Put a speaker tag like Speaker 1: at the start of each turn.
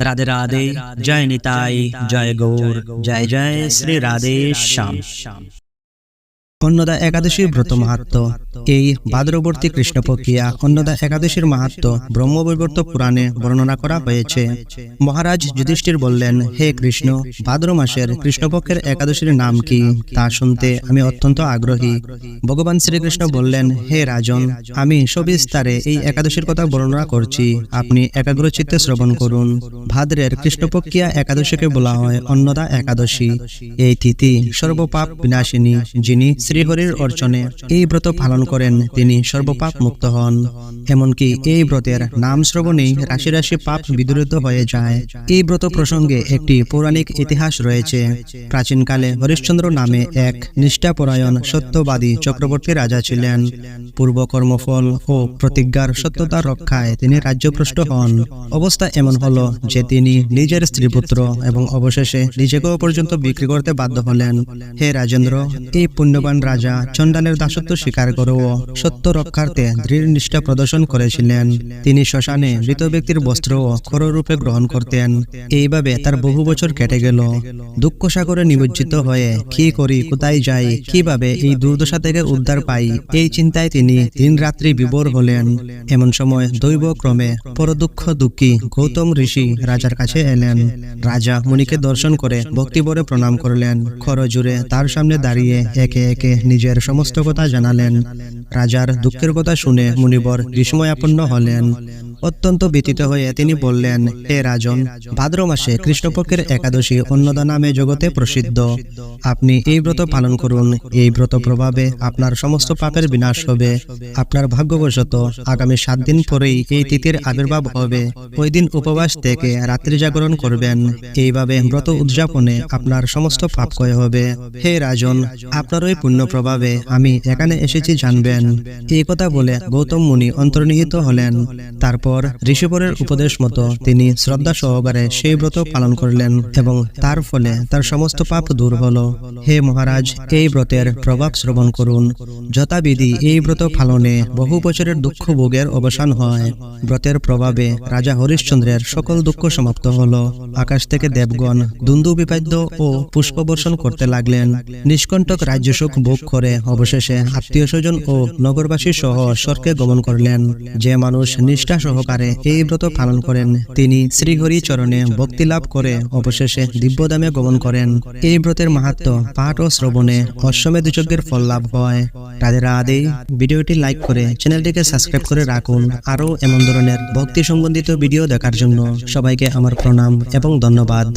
Speaker 1: রাধে রাধে জয় নিতাই জয় গৌর জয় জয় শ্রী রাধে শ্যাম। অন্নদা একাদশীর ব্রত মাহাত্ম। এই ভাদ্রবর্তী কৃষ্ণপক্ষিয়া অন্নদা একাদশীর মাহাত্ম ব্রহ্মবৈবর্ত পুরাণে বর্ণনা করা হয়েছে। মহারাজ যুধিষ্ঠির বললেন, হে কৃষ্ণ, ভাদ্র মাসের কৃষ্ণপক্ষের একাদশীর নাম কি? তা শুনতে আমি অত্যন্ত আগ্রহী। ভগবান শ্রীকৃষ্ণ বললেন, হে রাজন, আমি সবিস্তারে এই একাদশীর কথা বর্ণনা করছি। আপনি একাগ্র চিত্তে শ্রবণ করুন। ভাদ্রের কৃষ্ণপক্ষিয়া একাদশীকে বলা হয় অন্নদা একাদশী। এই তিথি সর্বপাপ বিনাশিনী যিনি শ্রীহরির অর্চনে এই ব্রত পালন করেন তিনি সর্বপাপ মুক্ত হন। এমনকি এই ব্রতের নাম শ্রবণেই রাশি রাশি পাপ বিদূরিত হয়ে যায়। এই ব্রত প্রসঙ্গে একটি পৌরাণিক ইতিহাস রয়েছে। প্রাচীনকালে হরিশ্চন্দ্র নামে এক নিষ্ঠাপরায়ণ সত্যবাদী চক্রবর্তী রাজা ছিলেন। পূর্ব কর্মফল ও প্রতিজ্ঞার সত্যতা রক্ষায় তিনি রাজ্যপ্রষ্ট হন। অবস্থা এমন হলো যে তিনি নিজের স্ত্রীপুত্র এবং অবশেষে নিজেকেও পর্যন্ত বিক্রি করতে বাধ্য হলেন। হে রাজেন্দ্র এই পুণ্যবান রাজা চণ্ডালের দাসত্ব স্বীকার করেও সত্য রক্ষার্থে দৃঢ় নিষ্ঠা প্রদর্শন করেছিলেন। তিনি শ্মশানে মৃত ব্যক্তির বস্ত্রও খররূপে গ্রহণ করতেন। এইভাবে তার বহু বছর কেটে গেল। দুঃখ সাগরে নিমজ্জিত হয়ে কি করি, কোথায় যাই, কীভাবে এই দুর্দশা থেকে উদ্ধার পাই, এই চিন্তায় তিনি দিন রাত্রি বিভোর হলেন। এমন সময় দৈব ক্রমে পরদুঃখ দুঃখী গৌতম ঋষি রাজার কাছে এলেন। রাজা মুনিকে দর্শন করে ভক্তিভরে প্রণাম করলেন। খরজুড়ে তার সামনে দাঁড়িয়ে একে একে নিজের সমস্ত কথা জানালেন। রাজার দুঃখের কথা শুনে মুনিবর বিস্ময়াপন্ন হলেন। অত্যন্ত ব্যতীত হয়ে তিনি বললেন, হে রাজন, ভাদ্র মাসে কৃষ্ণপক্ষের একাদশী অন্নদা নামে জগতে প্রসিদ্ধ। আপনি এই ব্রত পালন করুন। এই ব্রত প্রভাবে আপনার সমস্ত পাপের বিনাশ হবে। আপনার ভাগ্যবশত আগামী সাত দিন পরেই এই তিথির আবির্ভাব হবে। ওই দিন উপবাস থেকে রাত্রি জাগরণ করবেন। এইভাবে ব্রত উদযাপনে আপনার সমস্ত পাপ ক্ষয় হবে। হে রাজন, আপনার ওই পুণ্য প্রভাবে আমি এখানে এসেছি জানবেন। এই কথা বলে গৌতম মুনি অন্তর্নিহিত হলেন। তারপর ঋষিবরের উপদেশ মতো তিনি শ্রদ্ধা সহকারে সেই ব্রত পালন করলেন এবং তার ফলে তার সমস্ত পাপ দূর হলো। হে মহারাজ, এই ব্রতের প্রভাব শ্রবণ করুন। যথাবিধি এই ব্রত পালনে বহু বছরের দুঃখ ভোগের অবসান হয়। ব্রতের প্রভাবে রাজা হরিশ্চন্দ্রের সকল দুঃখ সমাপ্ত হল। আকাশ থেকে দেবগণ দুন্দু বিপাদ্য ও পুষ্পবর্ষণ করতে লাগলেন। নিষ্কণ্টক রাজ্যসুখ ভোগ করে অবশেষে আত্মীয় স্বজন ও নগরবাসী সহ স্বর্গে গমন করলেন। যে মানুষ নিষ্ঠা সহকারে এই ব্রত পালন করেন। তিনি শ্রীহরি চরণে ভক্তি লাভ করে অবশেষে দিব্যদামে গমন করেন। এই ব্রতের মাহাত্ম পাঠ ও শ্রবণে অশ্বমেধ যজ্ঞের ফল লাভ হয়। তাদের আদে ভিডিওটি লাইক করে চ্যানেলটিকে সাবস্ক্রাইব করে রাখুন। আরও এমন ধরনের ভক্তি সম্বন্ধিত ভিডিও দেখার জন্য সবাইকে আমার প্রণাম এবং ধন্যবাদ।